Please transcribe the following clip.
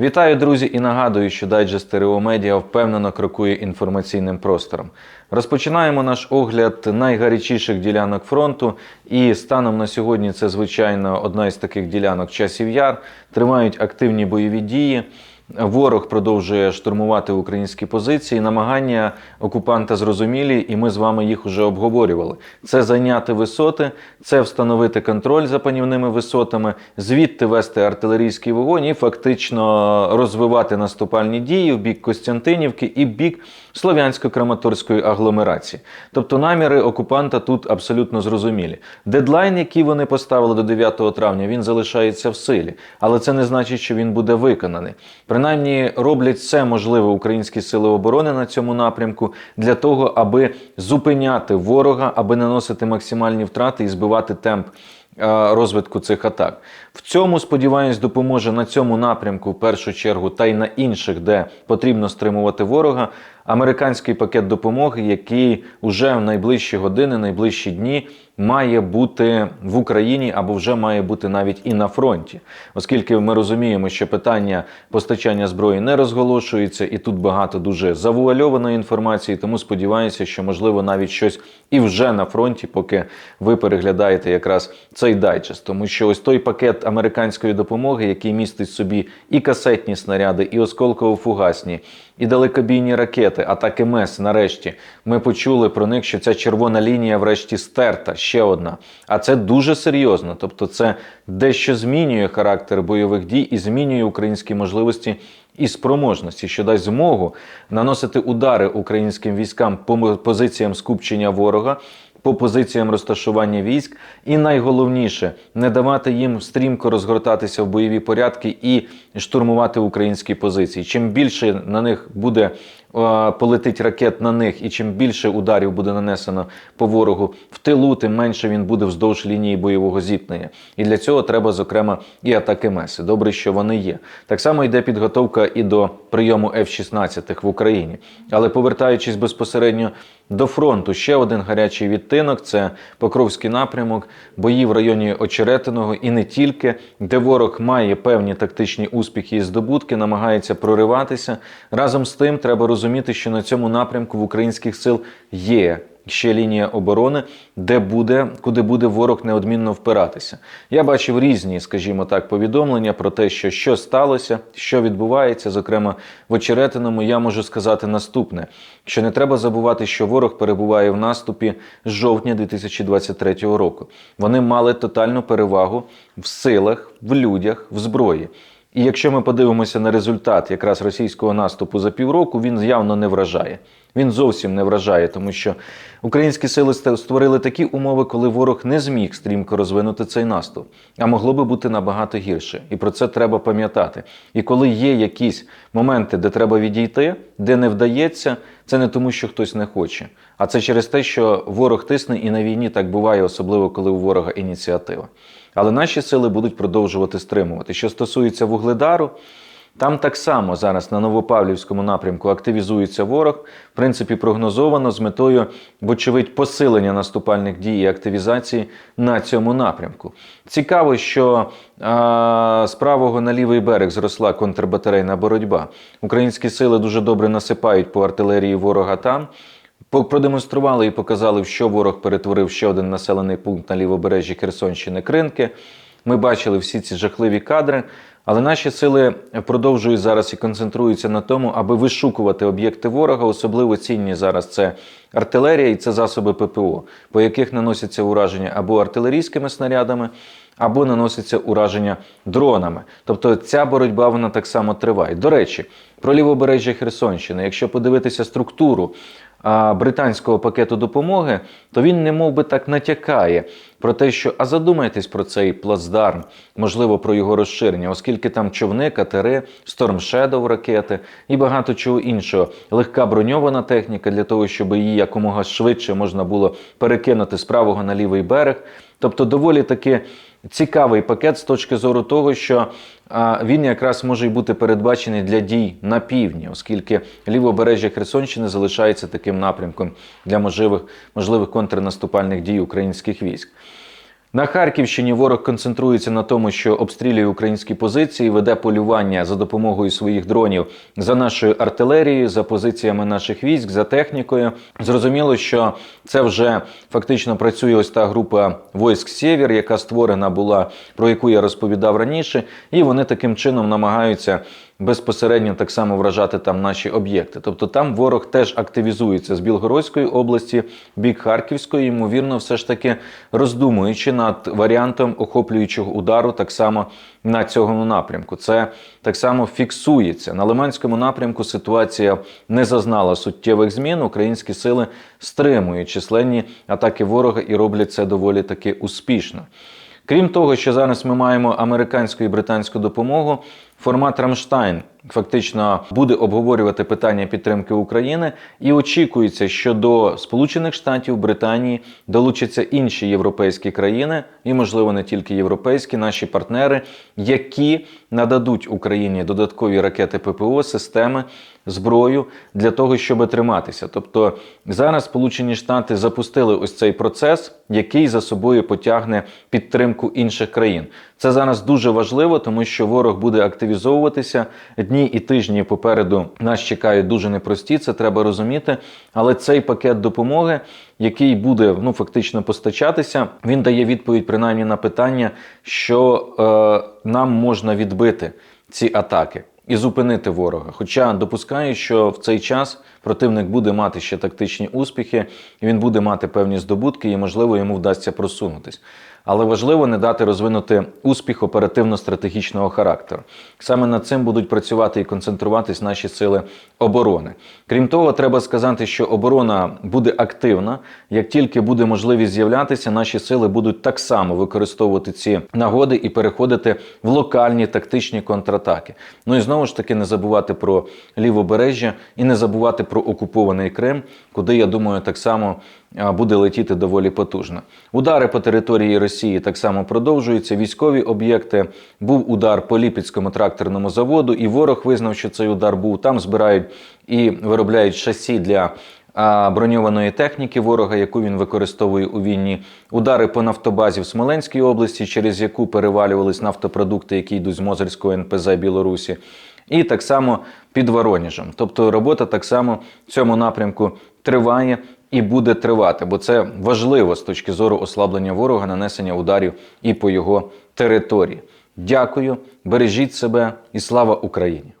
Вітаю, друзі, і нагадую, що дайджест стереомедіа Медіа впевнено крокує інформаційним простором. Розпочинаємо наш огляд найгарячіших ділянок фронту. І станом на сьогодні це, звичайно, одна із таких ділянок часів яр. Тримають активні бойові дії. Ворог продовжує штурмувати українські позиції. Намагання окупанта зрозумілі, і ми з вами їх уже обговорювали. Це зайняти висоти, це встановити контроль за панівними висотами, звідти вести артилерійський вогонь і фактично розвивати наступальні дії в бік Костянтинівки і бік Слов'янсько-Краматорської агломерації. Тобто наміри окупанта тут абсолютно зрозумілі. Дедлайн, який вони поставили до 9 травня, він залишається в силі, але це не значить, що він буде виконаний. Принаймні роблять все можливе українські сили оборони на цьому напрямку для того, аби зупиняти ворога, аби наносити максимальні втрати і збивати темп е, розвитку цих атак. В цьому, сподіваюсь, допоможе на цьому напрямку в першу чергу та й на інших, де потрібно стримувати ворога. Американський пакет допомоги, який уже в найближчі години, найближчі дні має бути в Україні або вже має бути навіть і на фронті, оскільки ми розуміємо, що питання постачання зброї не розголошується, і тут багато дуже завуальованої інформації. Тому сподіваюся, що можливо навіть щось і вже на фронті, поки ви переглядаєте якраз цей дайджест. Тому що ось той пакет американської допомоги, який містить собі і касетні снаряди, і осколково-фугасні, і далекобійні ракети, атаки МЕС. Нарешті ми почули про них, що ця червона лінія, врешті, стерта. Ще одна. А це дуже серйозно. Тобто, це дещо змінює характер бойових дій і змінює українські можливості. І спроможності, що дасть змогу наносити удари українським військам по позиціям скупчення ворога, по позиціям розташування військ, і найголовніше не давати їм стрімко розгортатися в бойові порядки і штурмувати українські позиції. Чим більше на них буде е, полетить ракет на них, і чим більше ударів буде нанесено по ворогу в тилу, тим менше він буде вздовж лінії бойового зіткнення. І для цього треба, зокрема, і атаки меси. Добре, що вони є. Так само йде підготовка і до прийому F-16 в Україні. Але повертаючись безпосередньо до фронту, ще один гарячий відтинок це Покровський напрямок, бої в районі Очеретиного і не тільки, де ворог має певні тактичні успіхи і здобутки, намагається прориватися. Разом з тим, треба розуміти, що на цьому напрямку в українських сил є. Ще лінія оборони, де буде, куди буде ворог неодмінно впиратися. Я бачив різні, скажімо так, повідомлення про те, що що сталося, що відбувається. Зокрема, в Очеретиному я можу сказати наступне: що не треба забувати, що ворог перебуває в наступі з жовтня 2023 року. Вони мали тотальну перевагу в силах, в людях, в зброї. І якщо ми подивимося на результат якраз російського наступу за півроку, він явно не вражає. Він зовсім не вражає, тому що українські сили створили такі умови, коли ворог не зміг стрімко розвинути цей наступ, а могло би бути набагато гірше. І про це треба пам'ятати. І коли є якісь моменти, де треба відійти, де не вдається, це не тому, що хтось не хоче, а це через те, що ворог тисне, і на війні так буває, особливо коли у ворога ініціатива. Але наші сили будуть продовжувати стримувати. Що стосується вугледару, там так само зараз на Новопавлівському напрямку активізується ворог. В принципі, прогнозовано з метою, вочевидь, посилення наступальних дій і активізації на цьому напрямку. Цікаво, що а, з правого на лівий берег зросла контрбатарейна боротьба. Українські сили дуже добре насипають по артилерії ворога там. Продемонстрували і показали, що ворог перетворив ще один населений пункт на лівобережжі Херсонщини Кринки. Ми бачили всі ці жахливі кадри, але наші сили продовжують зараз і концентруються на тому, аби вишукувати об'єкти ворога. Особливо цінні зараз це артилерія і це засоби ППО, по яких наносяться ураження або артилерійськими снарядами, або наносяться ураження дронами. Тобто ця боротьба вона так само триває. До речі, про лівобережжя Херсонщини, якщо подивитися структуру британського пакету допомоги, то він не би так натякає про те, що а задумайтесь про цей плацдарм, можливо, про його розширення, оскільки там човни, катери, Shadow ракети і багато чого іншого. Легка броньована техніка для того, щоб її якомога швидше можна було перекинути з правого на лівий берег. Тобто, доволі таки цікавий пакет з точки зору того, що він якраз може й бути передбачений для дій на півдні, оскільки лівобережжя Херсонщини залишається таким напрямком для можливих, можливих контрнаступальних дій українських військ. На Харківщині ворог концентрується на тому, що обстрілює українські позиції, веде полювання за допомогою своїх дронів за нашою артилерією, за позиціями наших військ, за технікою. Зрозуміло, що це вже фактично працює ось та група войск Сєвєр, яка створена була, про яку я розповідав раніше, і вони таким чином намагаються безпосередньо так само вражати там наші об'єкти. Тобто там ворог теж активізується з Білгородської області, бік Харківської, ймовірно, все ж таки роздумуючи над варіантом охоплюючого удару так само на цьому напрямку. Це так само фіксується. На Лиманському напрямку ситуація не зазнала суттєвих змін. Українські сили стримують численні атаки ворога і роблять це доволі таки успішно. Крім того, що зараз ми маємо американську і британську допомогу, формат Рамштайн фактично буде обговорювати питання підтримки України, і очікується, що до Сполучених Штатів Британії долучаться інші європейські країни, і, можливо, не тільки європейські, наші партнери, які нададуть Україні додаткові ракети ППО, системи, зброю для того, щоб триматися. Тобто зараз Сполучені Штати запустили ось цей процес, який за собою потягне підтримку інших країн. Це зараз дуже важливо, тому що ворог буде активізовуватися. Дні і тижні попереду нас чекають дуже непрості. Це треба розуміти. Але цей пакет допомоги, який буде ну фактично постачатися, він дає відповідь принаймні на питання, що е, нам можна відбити ці атаки. І зупинити ворога. Хоча допускаю, що в цей час противник буде мати ще тактичні успіхи, він буде мати певні здобутки, і можливо йому вдасться просунутись. Але важливо не дати розвинути успіх оперативно-стратегічного характеру. Саме над цим будуть працювати і концентруватись наші сили оборони. Крім того, треба сказати, що оборона буде активна. Як тільки буде можливість з'являтися, наші сили будуть так само використовувати ці нагоди і переходити в локальні тактичні контратаки. Ну і знову ж таки не забувати про лівобережжя і не забувати про окупований Крим, куди я думаю, так само буде летіти доволі потужно. Удари по території Росії так само продовжуються. Військові об'єкти був удар по Ліпецькому тракторному заводу, і ворог визнав, що цей удар був. Там збирають і виробляють шасі для. Броньованої техніки ворога, яку він використовує у війні, удари по нафтобазі в Смоленській області, через яку перевалювались нафтопродукти, які йдуть з Мозерського НПЗ Білорусі, і так само під Воронежем. Тобто робота так само в цьому напрямку триває і буде тривати, бо це важливо з точки зору ослаблення ворога, нанесення ударів і по його території. Дякую, бережіть себе і слава Україні!